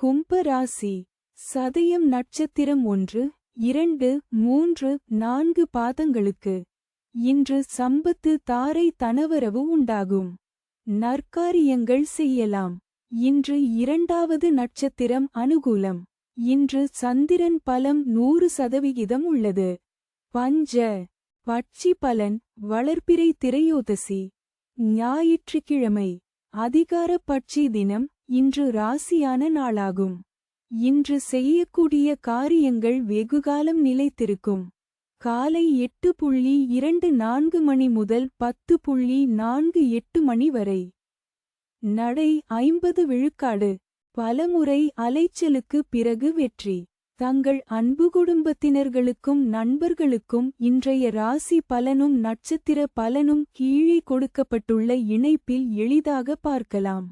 கும்ப ராசி. சதயம் நட்சத்திரம் ஒன்று இரண்டு மூன்று நான்கு பாதங்களுக்கு. இன்று சம்பத்து தாரை தனவரவு உண்டாகும். நற்காரியங்கள் செய்யலாம். இன்று இரண்டாவது நட்சத்திரம் அனுகூலம். இன்று சந்திரன் பலம் நூறு சதவிகிதம் உள்ளது. பஞ்ச பட்சி பலன் வளர்ப்பிறை திரையோதசி. ஞாயிற்றுக்கிழமை அதிகார பட்சி தினம் இன்று ராசியான நாளாகும். இன்று செய்யக்கூடிய காரியங்கள் வெகுகாலம் நிலைத்திருக்கும். காலை எட்டு புள்ளி இரண்டு நான்கு மணி முதல் பத்து புள்ளி நான்கு எட்டு மணி வரை. நடை ஐம்பது விழுக்காடு. பலமுறை அலைச்சலுக்கு பிறகு வெற்றி. தங்கள் அன்பு குடும்பத்தினர்களுக்கும் நண்பர்களுக்கும் இன்றைய ராசி பலனும் நட்சத்திர பலனும் கீழே கொடுக்கப்பட்டுள்ள இணைப்பில் எளிதாக பார்க்கலாம்.